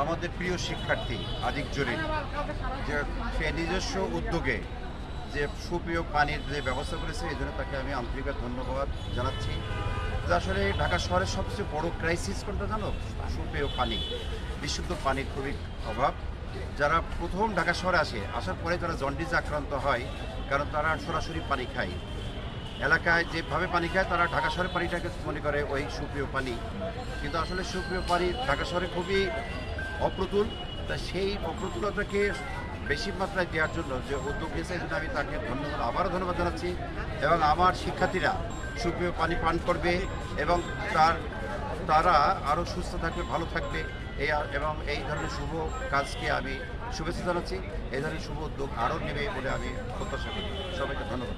আমাদের প্রিয় শিক্ষার্থী আদিক জরিন যে সে নিজস্ব উদ্যোগে যে সুপ্রিয় পানির যে ব্যবস্থা করেছে, এই জন্য তাকে আমি আন্তরিকভাবে ধন্যবাদ জানাচ্ছি। যে আসলে ঢাকা শহরের সবচেয়ে বড় ক্রাইসিস কোনটা জানো? সুপেয় পানি। বিশুদ্ধ পানির খুবই অভাব। যারা প্রথম ঢাকা শহরে আসে, আসার পরে যারা জন্ডিসে আক্রান্ত হয়, কারণ তারা সরাসরি পানি খায়। এলাকায় যেভাবে পানি খায়, তারা ঢাকা শহরের পানিটাকে মনে করে ওই সুপ্রিয় পানি। কিন্তু আসলে সুপ্রিয় পানি ঢাকা শহরে খুবই অপ্রতুল। তা সেই অপ্রতুলতাকে বেশি মাত্রায় দেওয়ার জন্য যে উদ্যোগ নিয়েছে আমি তাকে ধন্যবাদ, আবারও ধন্যবাদ জানাচ্ছি। এবং আমার শিক্ষার্থীরা সুপ্রিয় পানি পান করবে এবং তার, তারা আরও সুস্থ থাকবে, ভালো থাকবে। এই এবং এই ধরনের শুভ কাজকে আমি শুভেচ্ছা জানাচ্ছি। এই ধরনের শুভ উদ্যোগ আরও নেবে বলে আমি প্রত্যাশা করি। সবাইকে ধন্যবাদ।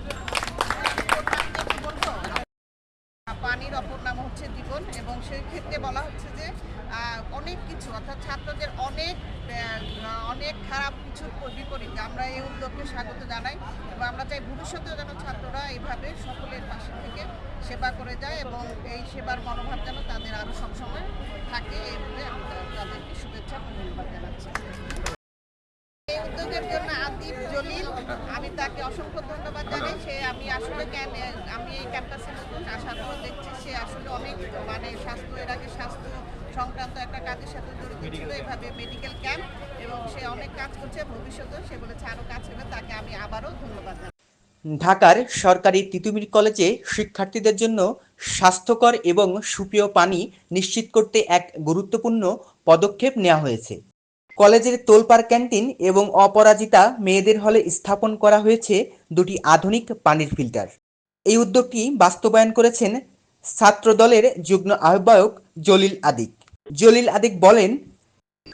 পানির অপর নাম হচ্ছে জীবন এবং সেই ক্ষেত্রে বলা হচ্ছে যে অনেক কিছু, অর্থাৎ ছাত্রদের অনেক অনেক খারাপ কিছুর বিপরীতে আমরা এই উদ্যোগকে স্বাগত জানাই এবং আমরা চাই ভবিষ্যতেও যেন ছাত্ররা এইভাবে সকলের পাশে থেকে সেবা করে যায় এবং এই সেবার মনোভাব যেন তাদের আরও সবসময় থাকে এই বলে আমরা তাদেরকে শুভেচ্ছা ধন্যবাদ জানাচ্ছি। এই উদ্যোগের জন্য আদিব জলিল তাকে অসংখ্য ধন্যবাদ জানাই। সে আমি আসলে ক্যাম- আমি এই ক্যাম্পাসে নতুন আসার পর দেখছি সে আসলে অনেক মানে স্বাস্থ্য এর আগে স্বাস্থ্য সংক্রান্ত একটা কাজের সাথে জড়িত ছিল এভাবে মেডিকেল ক্যাম্প এবং সে অনেক কাজ করছে। ভবিষ্যতেও সে বলেছে আরও কাজ করবে তাকে আমি আবারও ধন্যবাদ জানাই। ঢাকার সরকারি তিতুমির কলেজে শিক্ষার্থীদের জন্য স্বাস্থ্যকর এবং সুপেয় পানি নিশ্চিত করতে এক গুরুত্বপূর্ণ পদক্ষেপ নেওয়া হয়েছে। কলেজের তোলপার ক্যান্টিন এবং অপরাজিতা মেয়েদের হলে স্থাপন করা হয়েছে দুটি আধুনিক পানির ফিল্টার। এই উদ্যোগটি বাস্তবায়ন করেছেন ছাত্রদলের যুগ্ম আহ্বায়ক জলিল আদিক। জলিল আদিক বলেন,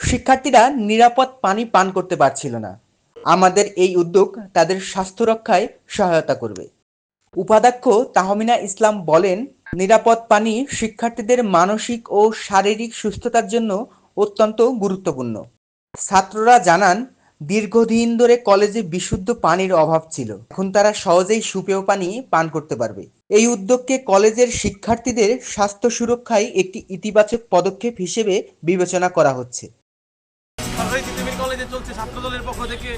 শিক্ষার্থীরা নিরাপদ পানি পান করতে পারছিল না। আমাদের এই উদ্যোগ তাদের স্বাস্থ্য রক্ষায় সহায়তা করবে। উপাধ্যক্ষ তাহমিনা ইসলাম বলেন, নিরাপদ পানি শিক্ষার্থীদের মানসিক ও শারীরিক সুস্থতার জন্য অত্যন্ত গুরুত্বপূর্ণ। ছাত্ররা জানান, দীর্ঘদিন ধরে কলেজে বিশুদ্ধ পানির অভাব ছিল। এখন তারা সহজেই সুপেয় পানি পান করতে পারবে। এই উদ্যোগকে কলেজের শিক্ষার্থীদের স্বাস্থ্য সুরক্ষায় একটি ইতিবাচক পদক্ষেপ হিসেবে বিবেচনা করা হচ্ছে। পক্ষ থেকে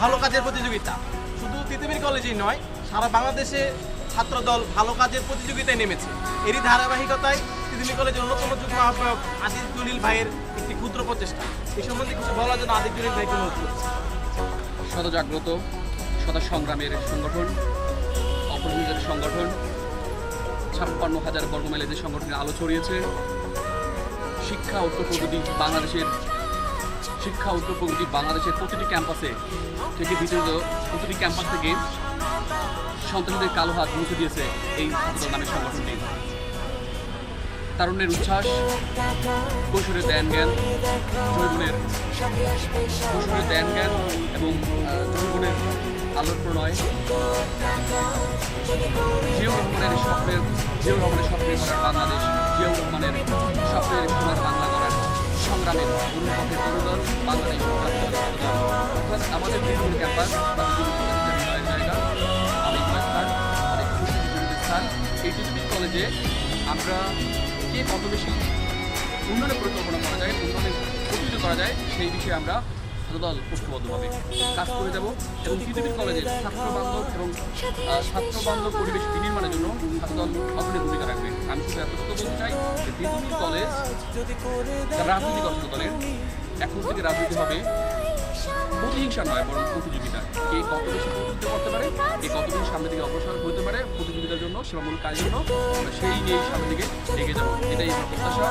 ভালো কাজের প্রতিযোগিতা। শুধু তিতুমির কলেজেই নয়, সারা বাংলাদেশে ছাত্রদল ভালো কাজের প্রতিযোগিতায় নেমেছে। এরই ধারাবাহিকতায় তিতুমির কলেজের অন্যতম যুগ্ম আহ্বায়ক আদিল জলিল ভাইয়ের ক্ষুদ্র প্রচেষ্টা এই সম্বন্ধে কিছু বলার জন্য আদিল জলিল ভাইকে অনুরোধ সদা সংগ্রামের সংগঠন অপরাধীদের সংগঠন, ছাপ্পান্ন হাজার বর্গমাইলে সংগঠনের আলো ছড়িয়েছে, শিক্ষা ঐক্য প্রগতি বাংলাদেশের, শিক্ষা ঐক্য প্রগতি বাংলাদেশের প্রতিটি ক্যাম্পাসে থেকে বিতরিত, প্রতিটি ক্যাম্পাস থেকে সন্তানদের কালো হাত মুছে দিয়েছে এই নামের সংগঠনটি। তারুণ্যের উচ্ছ্বাস কৈশোরের ধ্যান জ্ঞান জৈবনের কৈশোরের ধ্যান জ্ঞান এবং আহ, জৈবনের আলোর প্রণয় জিয়াউর রহমানের স্বপ্নের জিয়াউর রহমানের স্বপ্নের করার বাংলাদেশ জিয়াউর রহমানের স্বপ্নের সোনার বাংলা করার সংগ্রামের অনুপথে তরুদল বাংলাদেশ অর্থাৎ আমাদের বিভিন্ন ক্যাম্পাস বা জায়গা। অনেক স্থান এই কলেজে আমরা কে কত বেশি উন্নয়নের পরিকল্পনা করা যায় উন্নয়নের প্রতিযোগিত করা যায় সেই বিষয়ে আমরা ছাত্রদল ঐক্যবদ্ধভাবে কাজ করে যাব এবং পৃথিবীর কলেজের ছাত্র বান্ধব এবং আহ, ছাত্র বান্ধব পরিবেশ বিনির্মাণের জন্য ছাত্রদল অগ্রণী ভূমিকা রাখবে। আমি শুধু এতটুকু বলতে চাই যে পৃথিবীর কলেজ যারা রাজনীতি দলের এখন থেকে রাজনীতি হবে প্রতিহিংসা নয় বরং প্রতিযোগিতা। কে কত বেশি কে কতদিন সামনের দিকে অগ্রসর হতে পারে। প্রতিযোগিতার জন্য, সেবামূলক কাজের জন্য। সেই নিয়েই সামনের দিকে এগিয়ে যাব। এটাই আমার প্রত্যাশা।